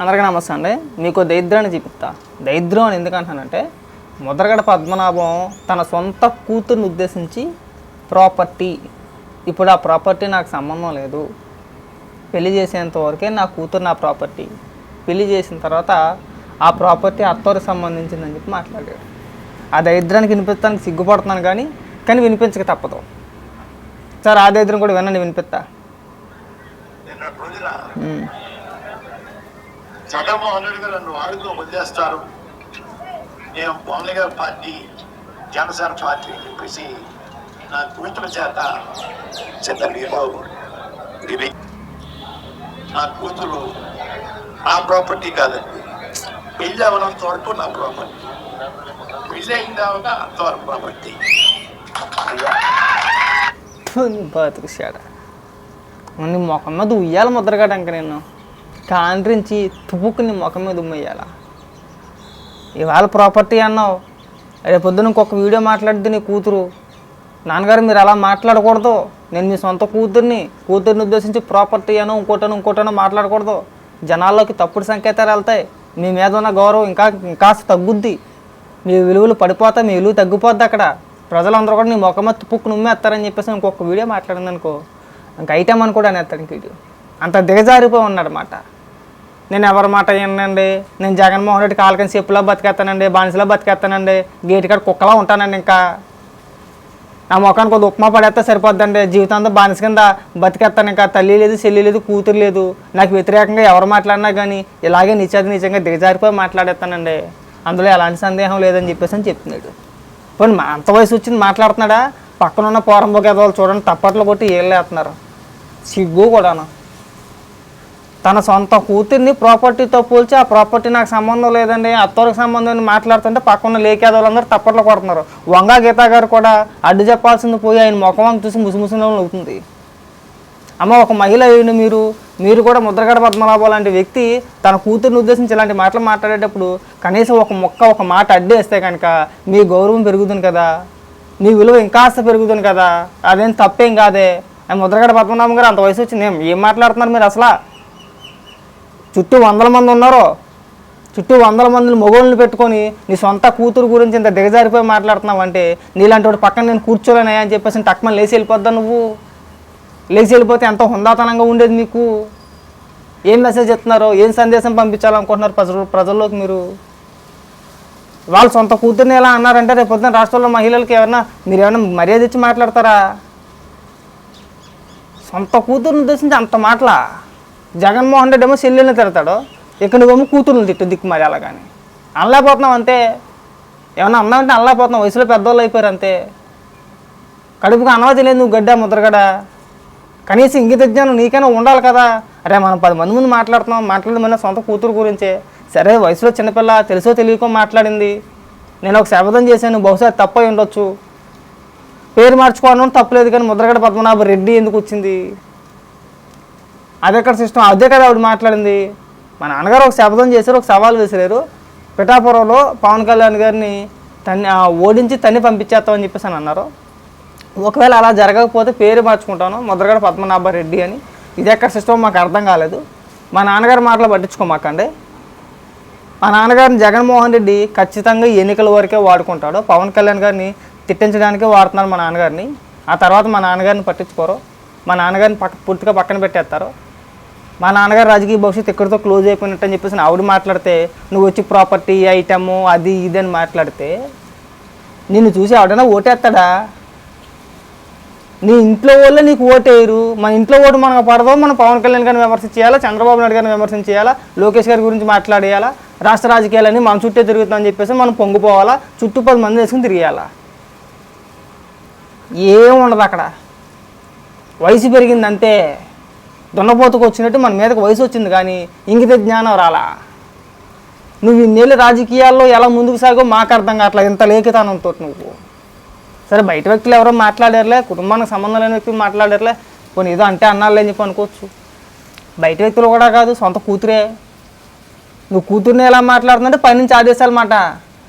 అందరికీ నమస్తే అండి. మీకు దరిద్రాన్ని చూపిస్తా. దరిద్రం అని ఎందుకంటానంటే ముద్రగడ పద్మనాభం తన సొంత కూతుర్ని ఉద్దేశించి ప్రాపర్టీ ఇప్పుడు ఆ ప్రాపర్టీ నాకు సంబంధం లేదు. పెళ్ళి చేసేంత వరకే నా కూతురు నా ప్రాపర్టీ పెళ్ళి చేసిన తర్వాత ఆ ప్రాపర్టీ అత్తోరికి సంబంధించిందని చెప్పి మాట్లాడాడు. ఆ దరిద్రానికి వినిపించడానికి సిగ్గుపడుతున్నాను కానీ కానీ వినిపించక తప్పదు. సార్ ఆ దరిద్రం కూడా వినండి వినిపిస్తా. నిన్న జగన్మోహన్ గారు నన్ను వాడుతూ వదిలేస్తారు. నేను పవన్ గారి పార్టీ జనసేన పార్టీ అని చెప్పేసి నా కూతురు చేత చిత్తడిలో ఇది నా కూతురు నా ప్రాపర్టీ కాదండి. పెళ్ళి అవ్వనంత వరకు నా ప్రాపర్టీ పెళ్ళి అయిందాక అంతవరకు ప్రాపర్టీ బతుకుశాడ నీ మొఖం మీద ఉయ్యాల ముద్రగాడు నేను. కాండ్రించి తుప్పుకుని ముఖం మీద ఉమ్మేయాల? ఇవాళ ప్రాపర్టీ అన్నావు. రేపు పొద్దున ఇంకొక వీడియో మాట్లాడితే నీ కూతురు. నాన్నగారు మీరు అలా మాట్లాడకూడదు. నేను మీ సొంత కూతుర్ని కూతుర్ని ఉద్దేశించి ప్రాపర్టీ అనో ఇంకోటనో ఇంకోటనో మాట్లాడకూడదు. జనాల్లోకి తప్పుడు సంకేతాలు వెళ్తాయి. మీ మీద ఉన్న గౌరవం ఇంకా ఇంకాస్త తగ్గుద్ది. మీ విలువలు పడిపోతాయి మీ విలువ తగ్గిపోద్ది అక్కడ. ప్రజలందరూ కూడా నీ ముఖం మీద తుప్పుకు నుమ్మేస్తారని చెప్పేసి ఇంకొక వీడియో మాట్లాడింది అనుకో ఇంక ఐటమ్ అని కూడా అనేస్తాడు ఇంక వీడియో. అంత దిగజారిపోయి ఉన్నాడనమాట నేను ఎవరి మాట వినండి నేను జగన్మోహన్ రెడ్డి కాలకని చెప్పులా బతికేస్తానండి బానిసలో బతికేస్తానండి గేటు కాడ కుక్కలా ఉంటానండి ఇంకా. నా ముఖానికి కొద్ది ఉప్మా పడేస్తే సరిపోద్దండి. జీవితాంతం బానిస కింద బతికేస్తాను ఇంకా. తల్లి లేదు చెల్లి లేదు కూతురు లేదు. నాకు వ్యతిరేకంగా ఎవరు మాట్లాడినా కానీ ఇలాగే నిత్యాది నిజంగా దిగజారిపోయి మాట్లాడేస్తానండి అందులో ఎలాంటి సందేహం లేదని చెప్పేసి అని చెప్తున్నాడు. పోనీ మా అంత వయసు వచ్చింది మాట్లాడుతున్నాడా? పక్కన ఉన్న చూడండి తప్పట్లు కొట్టి ఏళ్ళేస్తున్నారు సిగ్గు కూడాను. తన సొంత కూతుర్ని ప్రాపర్టీతో పోల్చి ఆ ప్రాపర్టీ నాకు సంబంధం లేదండి అత్తోరికి సంబంధం అని మాట్లాడుతుంటే పక్కన లేకేదోళ్ళందరూ తప్పట్లు కొడుతున్నారు. వంగా గీతా గారు కూడా అడ్డు చెప్పాల్సింది పోయి ఆయన ముఖం వంక చూసి ముసిముసిన అవుతుంది. అమ్మ ఒక మహిళ అయ్యండి మీరు మీరు కూడా ముద్రగడ పద్మనాభం లాంటి వ్యక్తి తన కూతుర్ని ఉద్దేశించి ఇలాంటి మాటలు మాట్లాడేటప్పుడు కనీసం ఒక మొక్క ఒక మాట అడ్డేస్తే కనుక మీ గౌరవం పెరుగుతుంది కదా? మీ విలువ ఇంకాస్త పెరుగుతుంది కదా? అదేం తప్పేం కాదే? ముద్రగడ పద్మనాభం గారు అంత వయసు వచ్చింది? ఏం- ఏం మాట్లాడుతున్నారు మీరు అసలు? చుట్టూ వందల మంది ఉన్నారు చుట్టూ వందల మందిని మొగోళ్ళని పెట్టుకొని నీ సొంత కూతురు గురించి ఇంత దిగజారిపోయి మాట్లాడుతున్నావు అంటే నీలాంటి వాడు పక్కన నేను కూర్చోలేనయ్యా అని చెప్పేసి టక్మని లేచి వెళ్ళిపోద్దా నువ్వు? లేచి వెళ్ళిపోతే ఎంతో హుందాతనంగా ఉండేది నీకు ఏం మెసేజ్ ఇస్తున్నారు ఏం సందేశం పంపించాలనుకుంటున్నారు ప్రజలు ప్రజల్లోకి మీరు? వాళ్ళ సొంత కూతుర్ని ఎలా అన్నారంటే రేపు పొద్దున్న రాష్ట్రంలో మహిళలకి ఏమన్నా మీరు ఏమైనా మర్యాద ఇచ్చి మాట్లాడతారా? సొంత కూతుర్ని ఉద్దేశించి అంత మాటలా? జగన్మోహన్ రెడ్డి ఏమో చెల్లెల్ని తిడతాడు. ఇక్కడ నువ్వేమో కూతురుని తిట్టు దిక్కు మరి అనలేకపోతున్నాం కానీ అంతే. ఏమన్నా అన్నామంటే అనలేకపోతున్నాం వయసులో పెద్దవాళ్ళు అయిపోయారు అంతే. కడుపుకు అనవతి లేదు నువ్వు గడ్డ ముద్రగడ కనీసం ఇంగిత జ్ఞానం నీకైనా ఉండాలి కదా. అరే మనం పది మంది ముందు మాట్లాడుతున్నాం. మాట్లాడమని సొంత కూతురు గురించే. సరే వయసులో చిన్నపిల్ల తెలుసో తెలియకో మాట్లాడింది. నేను ఒక శపథం చేశాను. బహుశా తప్పై ఉండొచ్చు. పేరు మార్చుకోవడం తప్పలేదు కానీ ముద్రగడ పద్మనాభ రెడ్డి ఎందుకు వచ్చింది? అది ఎక్కడ సిస్టమ్ అదే కదా ఆవిడ మాట్లాడింది. మా నాన్నగారు ఒక శబ్దం చేశారు ఒక సవాల్ విసిరారు పిఠాపురంలో పవన్ కళ్యాణ్ గారిని తన్ని ఆ, ఓడించి తన్ని పంపించేస్తామని చెప్పేసి అని అన్నారు. ఒకవేళ అలా జరగకపోతే పేరు మార్చుకుంటాను ముద్రగడ పద్మనాభ రెడ్డి అని. ఇది ఎక్కడ సిస్టమ్ మాకు అర్థం కాలేదు. మా నాన్నగారి మాటలు పట్టించుకోమాకండి. మా నాన్నగారిని జగన్మోహన్ రెడ్డి ఖచ్చితంగా ఎన్నికల వరకే వాడుకుంటాడు. పవన్ కళ్యాణ్ గారిని తిట్టించడానికే వాడుతున్నారు మా నాన్నగారిని. ఆ తర్వాత మా నాన్నగారిని పట్టించుకోరు. మా నాన్నగారిని పక్క పూర్తిగా పక్కన పెట్టేస్తారు. మా నాన్నగారు రాజకీయ భవిష్యత్తు ఇక్కడితో క్లోజ్ అయిపోయినట్టు అని చెప్పేసి ఆవిడ మాట్లాడితే నువ్వు వచ్చి ప్రాపర్టీ ఐటము అది ఇది అని మాట్లాడితే నిన్ను చూసి ఎవడైనా ఓటేస్తాడా? నీ ఇంట్లో వాళ్ళే నీకు ఓటేయరు. మన ఇంట్లో ఓటు మనకు పడదో మనం పవన్ కళ్యాణ్ గారిని విమర్శించేయాలా చంద్రబాబు నాయుడు గారిని విమర్శించేయాలా లోకేష్ గారి గురించి మాట్లాడేయాలా రాష్ట్ర రాజకీయాలని మన చుట్టే తిరుగుతుందని చెప్పేసి మనం పొంగిపోవాలా చుట్టూ పది మంది వేసుకుని తిరిగేయాలా? ఏం ఉండదు అక్కడ. వయసు పెరిగింది దున్నపోతుకు వచ్చినట్టు మన మీదకి వయసు వచ్చింది కానీ ఇంగిత జ్ఞానం రాలా. నువ్వు ఇన్నేళ్ళు రాజకీయాల్లో ఎలా ముందుకు సాగో మాకు అర్థం కావట్లా ఇంత లేఖితానంతో నువ్వు. సరే బయట వ్యక్తులు ఎవరో మాట్లాడారులే కుటుంబానికి సంబంధం లేని వ్యక్తులు మాట్లాడారులే కొన్ని ఏదో అంటే అన్నాళ్ళే అని చెప్పి అనుకోవచ్చు. బయట వ్యక్తులు కూడా కాదు సొంత కూతురే. నువ్వు కూతుర్ని ఎలా మాట్లాడుతుందంటే పైనుంచి ఆదేశాలు మాట.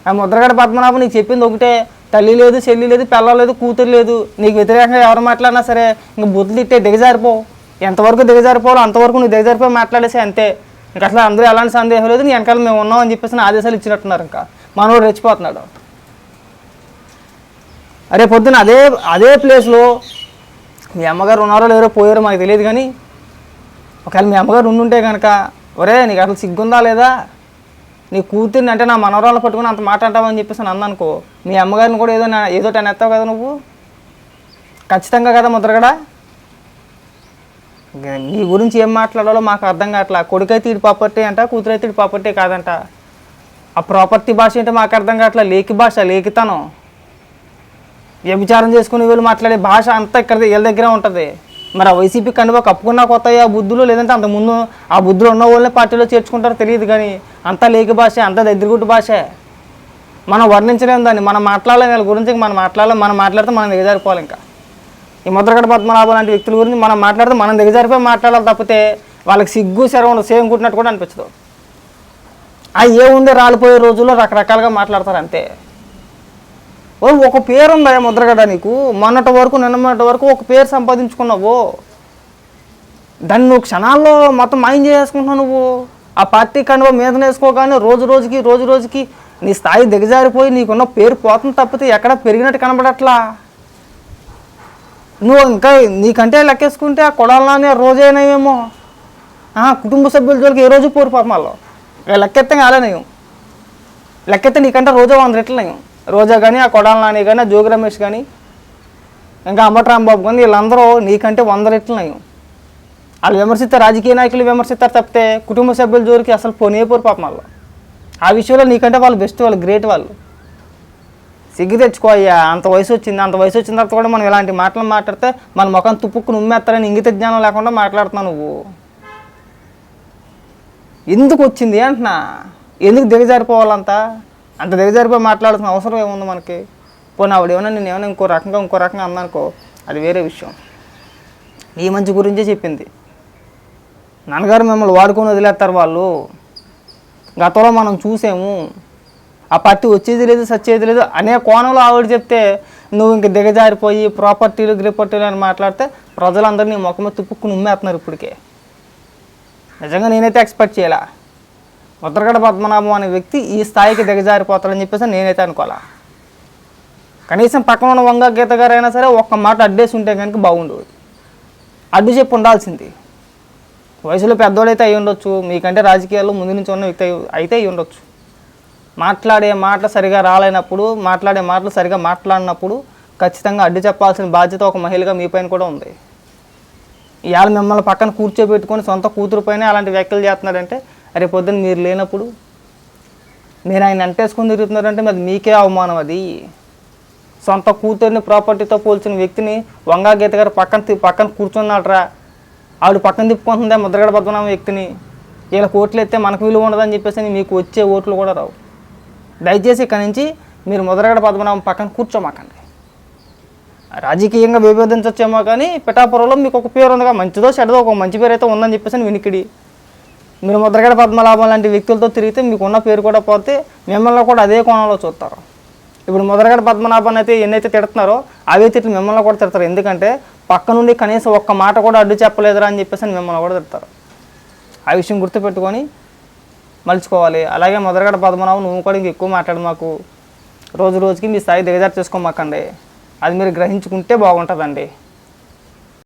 ఆ ముద్రగడ పద్మనాభం నీకు చెప్పింది ఒకటే తల్లి లేదు చెల్లి లేదు పిల్లలు లేదు కూతురు లేదు నీకు వ్యతిరేకంగా ఎవరు మాట్లాడినా సరే ఇంక బుద్ధులు తిట్టే దిగజారిపోవు ఎంతవరకు దిగజారిపోవాలో అంతవరకు నువ్వు దిగజారిపోయి మాట్లాడేసి అంతే. ఇంకా అసలు అందరూ ఎలాంటి సందేహం లేదు నీ వెనకాల మేము ఉన్నాం అని చెప్పేసి ఆదేశాలు ఇచ్చినట్టున్నారు ఇంకా. మనోడు రెచ్చిపోతున్నాడు. అరే పొద్దున అదే అదే ప్లేస్లో మీ అమ్మగారు ఉన్నారో లేరో పోయారో మాకు తెలియదు కానీ ఒకవేళ మీ అమ్మగారు ఉండుంటే కనుక ఒరే నీకు అసలు సిగ్గుందా లేదా? నీ కూతుర్ని అంటే నా మనవరాలను పట్టుకుని అంత మాట అంటావని చెప్పేసి నన్ను అనుకో మీ అమ్మగారిని కూడా ఏదో ఏదో టెన్ ఎత్తావు కదా నువ్వు? ఖచ్చితంగా కదా ముద్రగడ? నీ గురించి ఏం మాట్లాడాలో మాకు అర్థం కావట్లా. కొడుకైతే ఇటు ప్రాపర్టీ అంట కూతురైతే ఇటు ప్రాపర్టీ కాదంట. ఆ ప్రాపర్టీ భాష ఏంటో మాకు అర్థం కావట్లా. లేకి భాష లేకితనం. వ్యభిచారం చేసుకుని వీళ్ళు మాట్లాడే భాష అంతా ఇక్కడ వీళ్ళ దగ్గరే ఉంటుంది. మరి ఆ వైసీపీ కండువా కప్పుకున్నా కొత్త ఆ బుద్ధులు? లేదంటే అంత ముందు ఆ బుద్ధులు ఉన్న వాళ్ళని పార్టీలో చేర్చుకుంటారో తెలియదు కానీ అంతా లేక భాష అంతా దగ్గరగుట్టు భాషే. మనం వర్ణించలేము దాన్ని. మనం మాట్లాడలేం వీళ్ళ గురించి మనం మాట్లాడలేం. మనం మాట్లాడితే మనం దిగజారిపోవాలి ఇంకా. ఈ ముద్రగడ పద్మనాభం లాంటి వ్యక్తుల గురించి మనం మాట్లాడితే మనం దిగజారిపోయి మాట్లాడాలి తప్పితే వాళ్ళకి సిగ్గు శరవణ సేమ్ కుట్టినట్టు కూడా అనిపించదు. ఆ ఏముంది రాలిపోయే రోజుల్లో రకరకాలుగా మాట్లాడతారు అంతే. ఓ ఒక పేరు ఉందా ముద్రగడ నీకు? మొన్నటి వరకు నిన్నటి వరకు ఒక పేరు సంపాదించుకున్నావు? దాన్ని నువ్వు క్షణాల్లో మొత్తం మాయం చేసుకుంటున్నావు నువ్వు. ఆ పార్టీ కండువ మీద వేసుకోగానే రోజు రోజుకి రోజు రోజుకి నీ స్థాయి దిగజారిపోయి నీకున్న పేరు పోతుంది తప్పితే ఎక్కడ పెరిగినట్టు కనబడట్లా? నువ్వు ఇంకా నీకంటే లెక్కేసుకుంటే ఆ కొడాలనే రోజైనాయేమో కుటుంబ సభ్యుల జోలికి ఏ రోజు పోరు పాపం వాళ్ళు. లెక్కెత్తే కాలేనయం లెక్కెత్తే నీకంటే రోజా వంద రెట్లు నయం రోజా కానీ ఆ కొడాల నాని కానీ ఆ జోగి రమేష్ కానీ ఇంకా అంబట్రాంబాబు కానీ వీళ్ళందరూ నీకంటే వంద రెట్లు నయం వాళ్ళు విమర్శిస్తే రాజకీయ నాయకులు విమర్శిస్తారు తప్పితే కుటుంబ సభ్యుల జోలికి అసలు పోనే పోరు పాపం వాళ్ళు. ఆ విషయంలో నీకంటే వాళ్ళు బెస్ట్ వాళ్ళు గ్రేట్ వాళ్ళు. సిగ్గు తెచ్చుకో అయ్యా. అంత వయసు వచ్చింది అంత వయసు వచ్చిన తర్వాత కూడా మనం ఇలాంటి మాటలు మాట్లాడితే మన ముఖం తుప్పుకుని ఉమ్మేస్తారని ఇంగిత జ్ఞానం లేకుండా మాట్లాడుతున్నావు నువ్వు. ఎందుకు వచ్చింది అంటున్నా? ఎందుకు దిగజారిపోవాలంతా? అంత దిగజారిపోయి మాట్లాడాల్సిన అవసరం ఏముంది మనకి? పోనీ ఆవిడ ఏమన్నా నేను ఏమైనా ఇంకో రకంగా ఇంకో రకంగా అందనుకో అది వేరే విషయం. ఈ మంచి గురించే చెప్పింది. నాన్నగారు మిమ్మల్ని వాడుకొని వదిలేస్తారు వాళ్ళు. గతంలో మనం చూసాము. ఆ పార్టీ వచ్చేది లేదు సచ్చేది లేదు అనే కోణంలో ఆవిడ చెప్తే నువ్వు ఇంక దిగజారిపోయి ప్రాపర్టీలు గ్రిపర్టీలు అని మాట్లాడితే ప్రజలందరినీ ముఖం తుప్పుకుని ఉమ్మేస్తున్నారు ఇప్పటికే. నిజంగా నేనైతే ఎక్స్పెక్ట్ చేయాల? ముద్రగడ పద్మనాభం అనే వ్యక్తి ఈ స్థాయికి దిగజారిపోతాడని చెప్పేసి నేనైతే అనుకోవాలా? కనీసం పక్కన ఉన్న వంగ గీత గారైనా సరే ఒక్క మాట అడ్డేసి ఉంటే కనుక బాగుండదు అడ్డు చెప్పు ఉండాల్సింది. వయసులో పెద్దోడైతే అయి ఉండొచ్చు మీకంటే రాజకీయాల్లో ముందు నుంచి ఉన్న వ్యక్తి అయితే అయి ఉండొచ్చు. మాట్లాడే మాటలు సరిగా రాలేనప్పుడు మాట్లాడే మాటలు సరిగా మాట్లాడినప్పుడు ఖచ్చితంగా అడ్డు చెప్పాల్సిన బాధ్యత ఒక మహిళగా మీ పైన కూడా ఉంది. ఇవాళ మిమ్మల్ని పక్కన కూర్చోబెట్టుకొని సొంత కూతురు పైన అలాంటి వ్యాఖ్యలు చేస్తున్నారంటే అరే పొద్దున్న మీరు లేనప్పుడు మీరు ఆయన అంటేసుకుని తిరుగుతున్నారంటే మరి మీకే అవమానం అది. సొంత కూతుర్ని ప్రాపర్టీతో పోల్చిన వ్యక్తిని వంగా గీత గారు పక్కన పక్కన కూర్చున్నాడరా. ఆవిడ పక్కన తిప్పుకుంటుందే ముద్రగడ పద్మనామ వ్యక్తిని. వీళ్ళకి ఓట్లు ఎత్తే మనకు విలువ ఉండదని చెప్పేసి అని మీకు వచ్చే ఓట్లు కూడా రావు. దయచేసి ఇక్కడి నుంచి మీరు మొదలగడ పద్మనాభం పక్కన కూర్చోమాకండి. రాజకీయంగా విభేదించవచ్చేమో కానీ పిఠాపురంలో మీకు ఒక పేరు ఉందిగా మంచిదో చెడదో ఒక మంచి పేరు అయితే ఉందని చెప్పేసి అని వినికిడి. మీరు ముద్రగడ పద్మలాభం లాంటి వ్యక్తులతో తిరిగితే మీకు ఉన్న పేరు కూడా పోతే మిమ్మల్ని కూడా అదే కోణంలో చూస్తారు. ఇప్పుడు ముద్రగడ పద్మనాభాన్ని అయితే ఎన్నైతే తిడుతున్నారో అవే తిట్లు మిమ్మల్ని కూడా తిడతారు. ఎందుకంటే పక్క నుండి కనీసం ఒక్క మాట కూడా అడ్డు చెప్పలేదురా అని చెప్పేసి అని మిమ్మల్ని కూడా తిడతారు. ఆ విషయం గుర్తుపెట్టుకొని మలుచుకోవాలి. అలాగే మొదలగడ పద్మనాభం నువ్వు కూడా ఇంక ఎక్కువ మాట్లాడు మాకు. రోజు రోజుకి మీ స్థాయి దిగజారు చేసుకోమాకండి. అది మీరు గ్రహించుకుంటే బాగుంటుందండి.